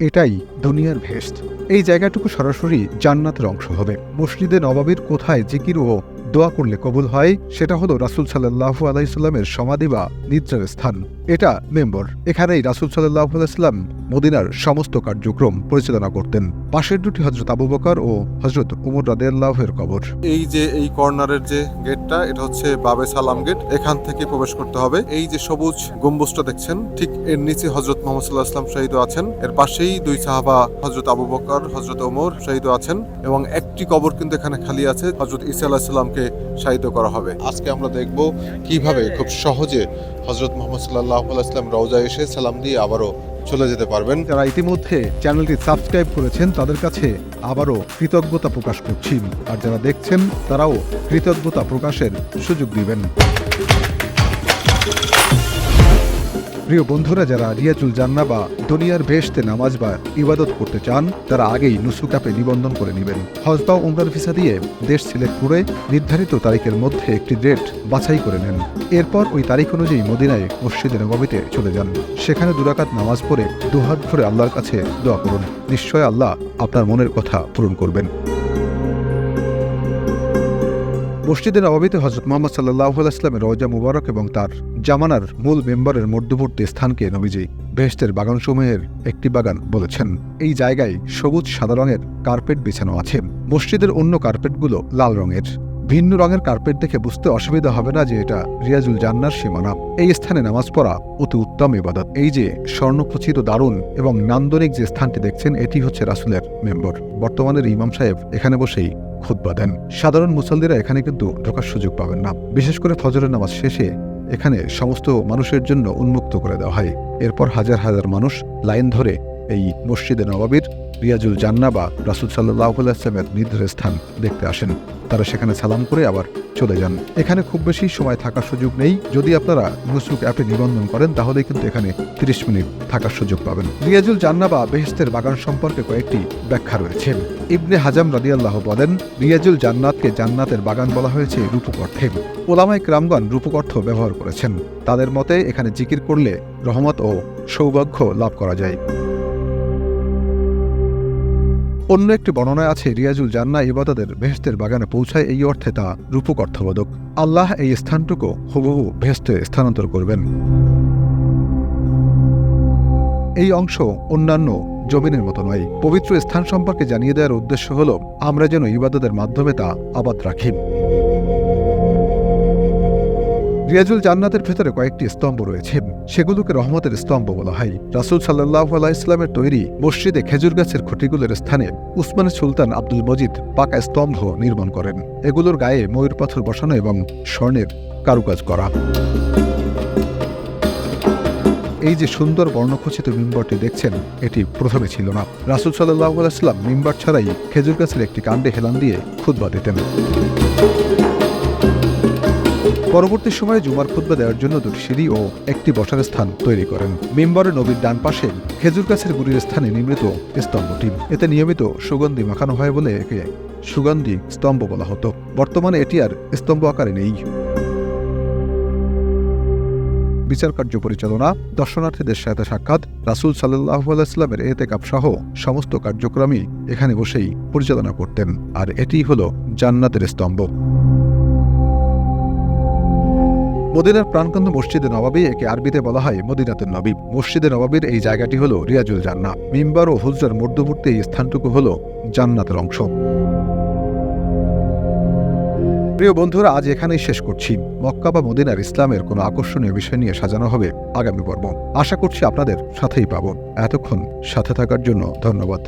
এটাই দুনিয়ার ভেস্ট এই জায়গাটুকু সরাসরি জান্নাতের অংশ হবে। মসজিদে নবাবির কোথায় জিকির ও দোয়া করলে কবুল হয়, সেটা হলো রাসুল সাল্লাহ আলাইস্লামের সমাধি বা নিদ্রার স্থান। এটা মেম্বর। এখানেই রাসুল সাল্লাহ আলাইস্লাম মদিনার সমস্ত কার্যক্রম পরিচালনা করতেন। পাশের দুটি হজরত আবু বকর ও হজরত উমর রাদেয়াল্লাহের কবর। এই যে এই কর্নারের যে গেটটা, এটা হচ্ছে বাবে সালাম গেট। এখান থেকে প্রবেশ করতে হবে। এই যে সবুজ গম্বুজটা দেখছেন, ঠিক এর নিচে হজরত মোহাম্মদ সাল্লাহ আসলাম শহীদ আছেন। এর পাশেই দুই সাহাবা হজরত আবু বকর হজরত ওমর শহীদ আছেন এবং একটি কবর কিন্তু এখানে খালি আছে। হজরত ইসা আল্লাহ সাল্লামকে করা হবে। আজকে আমরা দেখব কীভাবে খুব সহজে হজরত মোহাম্মদ সাল্লাহ আলাইসলাম রওজা এসে সালাম দিয়ে আবারও চলে যেতে পারবেন। যারা ইতিমধ্যে চ্যানেলটি সাবস্ক্রাইব করেছেন, তাদের কাছে আবারও কৃতজ্ঞতা প্রকাশ করছি। আর যারা দেখছেন, তারাও কৃতজ্ঞতা প্রকাশের সুযোগ দিবেন। প্রিয় বন্ধুরা, যারা রিয়াজুল জান্না বা দুনিয়ার বেশতে নামাজ বা ইবাদত করতে চান, তারা আগেই নুসুক অ্যাপে নিবন্ধন করে নেবেন। হজ বা উমরার ভিসা দিয়ে দেশ সিলেক্ট করে নির্ধারিত তারিখের মধ্যে একটি ডেট বাছাই করে নেন। এরপর ওই তারিখ অনুযায়ী মদিনায় মসজিদে নবমীতে চলে যান। সেখানে দুরাকাত নামাজ পড়ে দুহাত ভরে আল্লাহর কাছে দোয়া করুন। নিশ্চয় আল্লাহ আপনার মনের কথা পূরণ করবেন। মসজিদে নবাবিতে হজরত মোহাম্মদ সাল্লাহ আলাইস্লামের রওজা মুবারক এবং তার জামানার মূল মেম্বারের মধ্যবর্তী স্থানকে নবীজি বেহেস্তের বাগানসমূহের একটি বাগান বলেছেন। এই জায়গায় সবুজ সাদা রঙের কার্পেট বিছানো আছে। মসজিদের অন্য কার্পেটগুলো লাল রঙের। ভিন্ন রঙের কার্পেট দেখে বুঝতে অসুবিধা হবে না যে এটা রিয়াজুল জান্নার সীমানা। এই স্থানে নামাজ পড়া অতি উত্তম ইবাদত। এই যে স্বর্ণখচিত দারুণ এবং নান্দনিক যে স্থানটি দেখছেন, এটি হচ্ছে রাসুলের মেম্বর। বর্তমানের ইমাম সাহেব এখানে বসেই খুতবা দেন। সাধারণ মুসল্লিরা এখানে কিন্তু ঢোকার সুযোগ পাবেন না। বিশেষ করে ফজরের নামাজ শেষে এখানে সমস্ত মানুষের জন্য উন্মুক্ত করে দেওয়া হয়। এরপর হাজার হাজার মানুষ লাইন ধরে এই মসজিদে নবাবির রিয়াজুল জান্না বা রাসুল সাল্লাহ আসলামের স্থান দেখতে আসেন। তারা সেখানে সালাম করে আবার চলে যান। এখানে খুব বেশি সময় থাকার সুযোগ নেই। যদি আপনারা নুসুক অ্যাপে নিবন্ধন করেন, তাহলে কিন্তু এখানে তিরিশ মিনিট থাকার সুযোগ পাবেন। রিয়াজুল জান্না বা বেহেস্তের বাগান সম্পর্কে কয়েকটি ব্যাখ্যা রয়েছে। ইবনে হাজাম রাদিয়াল্লাহ বলেন, রিয়াজুল জান্নাতকে জান্নাতের বাগান বলা হয়েছে রূপক অর্থে। ওলামাই ক্রামগণ রূপক অর্থ ব্যবহার করেছেন। তাদের মতে, এখানে জিকির করলে রহমত ও সৌভাগ্য লাভ করা যায়। অন্য একটি বর্ণনায় আছে, রিয়াজুল জান্না ইবাদাদের ভেস্তের বাগানে পৌঁছায় এই অর্থে তা রূপক অর্থবোধক। আল্লাহ এই স্থানটুকু হুবহু ভেস্তে স্থানান্তর করবেন। এই অংশ অন্যান্য জমিনের মতো নয়। পবিত্র স্থান সম্পর্কে জানিয়ে দেওয়ার উদ্দেশ্য হল, আমরা যেন ইবাদতের মাধ্যমে তা আবাদ রাখি। রিয়াজুল জান্নাতের ভেতরে কয়েকটি স্তম্ভ রয়েছে। সেগুলোকে রহমতের স্তম্ভ বলা হয়। রাসুল সাল্লাহ ইসলামের তৈরি মসজিদে খেজুর গাছের খুঁটিগুলোর স্থানে উসমান সুলতান আব্দুল মজিদ পাকা স্তম্ভ নির্মাণ করেন। এগুলোর গায়ে ময়ূর পাথর বসানো এবং স্বর্ণের কারুকাজ করা। এই যে সুন্দর বর্ণখচিত মিম্বরটি দেখছেন, এটি প্রথমে ছিল না। রাসুল সাল্লাহ আলাইস্লাম মিম্বার ছাড়াই খেজুর গাছের একটি কাণ্ডে হেলান দিয়ে খুতবা দিতেন। পরবর্তী সময়ে জুমার খুতবা দেওয়ার জন্য দুটি সিঁড়ি ও একটি বসার স্থান তৈরি করেন। মেম্বরে নবীর ডান পাশে খেজুর গাছের গুড়ির স্থানে নির্মিত স্তম্ভটি। এতে নিয়মিত সুগন্ধি মাখানো হয় বলে একে সুগন্ধি স্তম্ভ বলা হতো। বর্তমানে এটি আর স্তম্ভ আকারে নেই। বিচার কার্য পরিচালনা, দর্শনার্থীদের সাথে সাক্ষাৎ, রাসুল সাল্লাহ আলাইস্লামের এতেকাপ সহ সমস্ত কার্যক্রমই এখানে বসেই পরিচালনা করতেন। আর এটিই হল জান্নাতের স্তম্ভ। মদিনার প্রাণকেন্দ্র মসজিদে নবাবী একে আরবিতে বলা হয় মদিনাতুল নবী। মসজিদে নবাবীর এই জায়গাটি হল রিয়াজুল জান্না মিম্বার ও হুজরার মধ্যবর্তী এই স্থানটুকু হল জান্নাতের অংশ। প্রিয় বন্ধুরা, আজ এখানেই শেষ করছি। মক্কা বা মদিনার ইসলামের কোনো আকর্ষণীয় বিষয় নিয়ে সাজানো হবে আগামী পর্ব। আশা করছি আপনাদের সাথেই পাব। এতক্ষণ সাথে থাকার জন্য ধন্যবাদ।